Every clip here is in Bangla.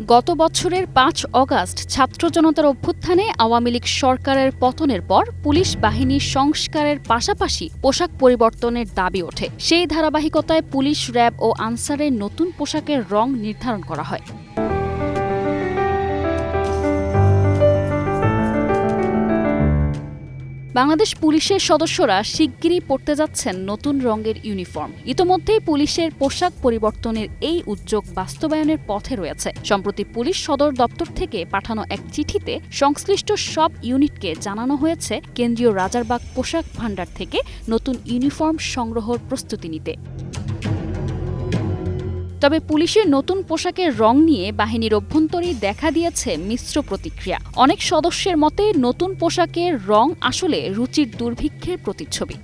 গত বছরের পাঁচ অগাস্ট ছাত্র জনতার অভ্যুত্থানে আওয়ামী লীগ সরকারের পতনের পর পুলিশ বাহিনী সংস্কারের পাশাপাশি পোশাক পরিবর্তনের দাবি ওঠে। সেই ধারাবাহিকতায় পুলিশ র্যাব ও আনসারের নতুন পোশাকের রং নির্ধারণ করা হয়। বাংলাদেশ পুলিশের সদস্যরা শিগগিরই পড়তে যাচ্ছেন নতুন রঙের ইউনিফর্ম। ইতোমধ্যেই পুলিশের পোশাক পরিবর্তনের এই উদ্যোগ বাস্তবায়নের পথে রয়েছে। সম্প্রতি পুলিশ সদর দপ্তর থেকে পাঠানো এক চিঠিতে সংশ্লিষ্ট সব ইউনিটকে জানানো হয়েছে কেন্দ্রীয় রাজারবাগ পোশাক ভাণ্ডার থেকে নতুন ইউনিফর্ম সংগ্রহর প্রস্তুতি নিতে। তবে পুলিশের নতুন পোশাকের রং নিয়ে বাহিনীর অভ্যন্তরে দেখা দিয়েছে মিশ্র প্রতিক্রিয়া। অনেক সদস্যের মতে, নতুন পোশাকের রং আসলে রুচির দুর্ভিক্ষের প্রতিচ্ছবি।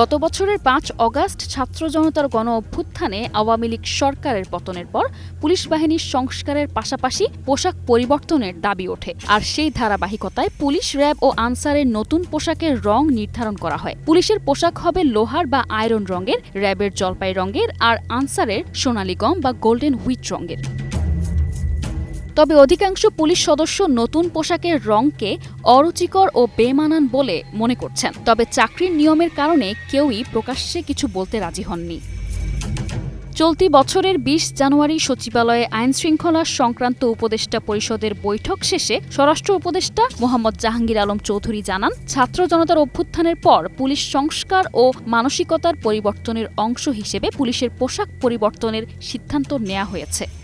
গত বছরের পাঁচ অগাস্ট ছাত্র জনতার গণ অভ্যুত্থানে আওয়ামী লীগ সরকারের পতনের পর পুলিশ বাহিনীর সংস্কারের পাশাপাশি পোশাক পরিবর্তনের দাবি ওঠে। আর সেই ধারাবাহিকতায় পুলিশ র্যাব ও আনসারের নতুন পোশাকের রং নির্ধারণ করা হয়। পুলিশের পোশাক হবে লোহার বা আয়রন রঙের, র্যাবের জলপাই রঙের আর আনসারের সোনালী গম বা গোল্ডেন হুইট রঙের। তবে অধিকাংশ পুলিশ সদস্য নতুন পোশাকের রংকে অরুচিকর ও বেমানান বলে মনে করছেন। তবে চাকরির নিয়মের কারণে কেউই প্রকাশ্যে কিছু বলতে রাজি হননি। চলতি বছরের বিশ জানুয়ারি সচিবালয়ে আইন শৃঙ্খলা সংক্রান্ত উপদেষ্টা পরিষদের বৈঠক শেষে স্বরাষ্ট্র উপদেষ্টা মোহাম্মদ জাহাঙ্গীর আলম চৌধুরী জানান, ছাত্র জনতার অভ্যুত্থানের পর পুলিশ সংস্কার ও মানসিকতার পরিবর্তনের অংশ হিসেবে পুলিশের পোশাক পরিবর্তনের সিদ্ধান্ত নেওয়া হয়েছে।